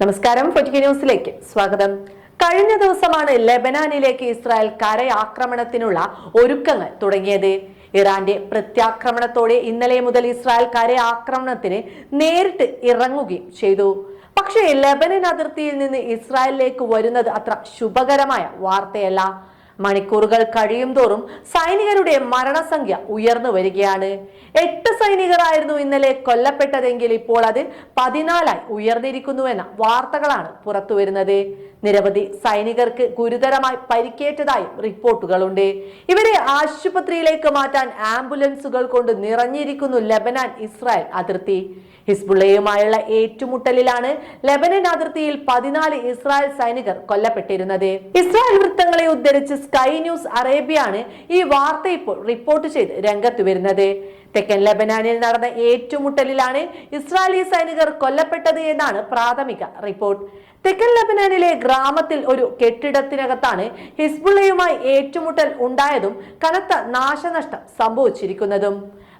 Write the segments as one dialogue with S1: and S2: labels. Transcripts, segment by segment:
S1: നമസ്കാരം ന്യൂസിലേക്ക് സ്വാഗതം. കഴിഞ്ഞ ദിവസമാണ് ലെബനാനിലേക്ക് ഇസ്രായേൽ കരയാക്രമണത്തിനുള്ള ഒരുക്കങ്ങൾ തുടങ്ങിയത്. ഇറാന്റെ പ്രത്യാക്രമണത്തോടെ ഇന്നലെ മുതൽ ഇസ്രായേൽ കരയാക്രമണത്തിന് നേരിട്ട് ഇറങ്ങുകയും ചെയ്തു. പക്ഷേ ലെബനൻ അതിർത്തിയിൽ നിന്ന് ഇസ്രായേലിലേക്ക് വരുന്നത് അത്ര ശുഭകരമായ വാർത്തയല്ല. മണിക്കൂറുകൾ കഴിയും തോറും സൈനികരുടെ മരണസംഖ്യ ഉയർന്നു വരികയാണ്. എട്ട് സൈനികരായിരുന്നു ഇന്നലെ കൊല്ലപ്പെട്ടതെങ്കിൽ ഇപ്പോൾ അത് പതിനാലായി ഉയർന്നിരിക്കുന്നുവെന്ന വാർത്തകളാണ് പുറത്തുവരുന്നത്. നിരവധി സൈനികർക്ക് ഗുരുതരമായി പരിക്കേറ്റതായും റിപ്പോർട്ടുകളുണ്ട്. ഇവരെ ആശുപത്രിയിലേക്ക് മാറ്റാൻ ആംബുലൻസുകൾ കൊണ്ട് നിറഞ്ഞിരിക്കുന്നു ലബനാൻ ഇസ്രായേൽ അതിർത്തി. ഹിസ്ബുള്ളയുമായുള്ള ഏറ്റുമുട്ടലിലാണ് ലബനൻ അതിർത്തിയിൽ പതിനാല് ഇസ്രായേൽ സൈനികർ കൊല്ലപ്പെട്ടിരുന്നത്. ഇസ്രായേൽ വൃത്തങ്ങളെ ഉദ്ധരിച്ച് സ്കൈ ന്യൂസ് അറേബ്യയാണ് ഈ വാർത്ത ഇപ്പോൾ റിപ്പോർട്ട് ചെയ്ത് രംഗത്ത് വരുന്നത്. തെക്കൻ ലബനാനിൽ നടന്ന ഏറ്റുമുട്ടലിലാണ് ഇസ്രായേലി സൈനികർ കൊല്ലപ്പെട്ടത് എന്നാണ് പ്രാഥമിക റിപ്പോർട്ട്. തെക്കൻ ലബനാനിലെ ഗ്രാമത്തിൽ ഒരു കെട്ടിടത്തിനകത്താണ് ഹിസ്ബുള്ളയുമായി ഏറ്റുമുട്ടൽ ഉണ്ടായതും കനത്ത നാശനഷ്ടം സംഭവിച്ചിരിക്കുന്നതും.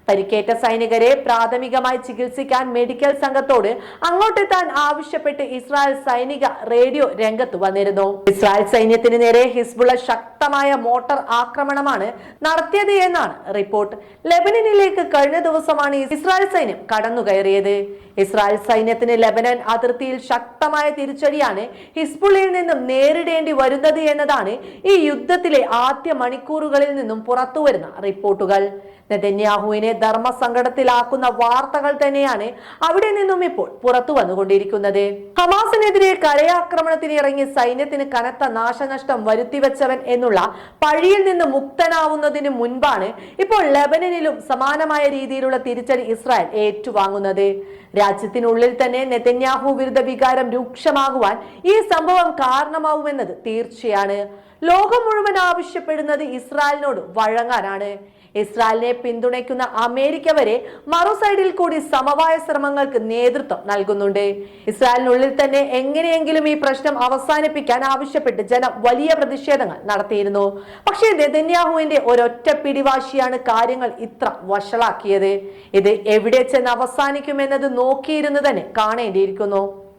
S1: പരിക്കേറ്റ സൈനികരെ പ്രാഥമികമായി ചികിത്സിക്കാൻ മെഡിക്കൽ സംഘത്തോട് അങ്ങോട്ടെത്താൻ ആവശ്യപ്പെട്ട് ഇസ്രായേൽ സൈനിക റേഡിയോ രംഗത്ത് വന്നിരുന്നു. ഇസ്രായേൽ സൈന്യത്തിന് നേരെ ഹിസ്ബുള്ള ശക്തമായ മോട്ടോർ ആക്രമണമാണ് നടത്തിയത് എന്നാണ് റിപ്പോർട്ട്. ലെബനനിലേക്ക് കഴിഞ്ഞ ദിവസമാണ് ഇസ്രായേൽ സൈന്യം കടന്നുകയറിയത്. ഇസ്രായേൽ സൈന്യത്തിന് ലെബനൻ അതിർത്തിയിൽ ശക്തമായ തിരിച്ചടിയാണ് ഹിസ്ബുള്ളയിൽ നിന്നും നേരിടേണ്ടി വരുന്നത് എന്നതാണ് ഈ യുദ്ധത്തിലെ ആദ്യ മണിക്കൂറുകളിൽ നിന്നും പുറത്തുവരുന്ന റിപ്പോർട്ടുകൾ. നെതന്യാഹുവിനെ ധർമ്മസങ്കടത്തിലാക്കുന്ന വാർത്തകൾ തന്നെയാണ് അവിടെ നിന്നും ഇപ്പോൾ പുറത്തു വന്നുകൊണ്ടിരിക്കുന്നത്. ഹമാസിനെതിരെ കരയാക്രമണത്തിന് ഇറങ്ങി സൈന്യത്തിന് കനത്ത നാശനഷ്ടം വരുത്തിവെച്ചവൻ എന്നുള്ള പഴിയിൽ നിന്ന് മുക്തനാവുന്നതിന് മുൻപാണ് ഇപ്പോൾ ലെബനനിലും സമാനമായ രീതിയിലുള്ള തിരിച്ചടി ഇസ്രായേൽ ഏറ്റുവാങ്ങുന്നത്. രാജ്യത്തിനുള്ളിൽ തന്നെ നെതന്യാഹു വിരുദ്ധ വികാരം രൂക്ഷമാകുവാൻ ഈ സംഭവം കാരണമാവുമെന്നത് തീർച്ചയാണ്. ലോകം മുഴുവൻ ആവശ്യപ്പെടുന്നത് ഇസ്രായേലിനോട് വഴങ്ങാനാണ്. ഇസ്രായേലിനെ പിന്തുണയ്ക്കുന്ന അമേരിക്ക വരെ മറു സൈഡിൽ കൂടി സമവായ ശ്രമങ്ങൾക്ക് നേതൃത്വം നൽകുന്നുണ്ട്. ഇസ്രായേലിനുള്ളിൽ തന്നെ എങ്ങനെയെങ്കിലും ഈ പ്രശ്നം അവസാനിപ്പിക്കാൻ ആവശ്യപ്പെട്ട് ജനം വലിയ പ്രതിഷേധങ്ങൾ നടത്തിയിരുന്നു. പക്ഷേ നെതന്യാഹുവിന്റെ ഒരൊറ്റ പിടിവാശിയാണ് കാര്യങ്ങൾ ഇത്ര വഷളാക്കിയത്. ഇത് എവിടെ ചെന്ന് അവസാനിക്കുമെന്നത് നോക്കിയിരുന്നു തന്നെ കാണേണ്ടിയിരിക്കുന്നു.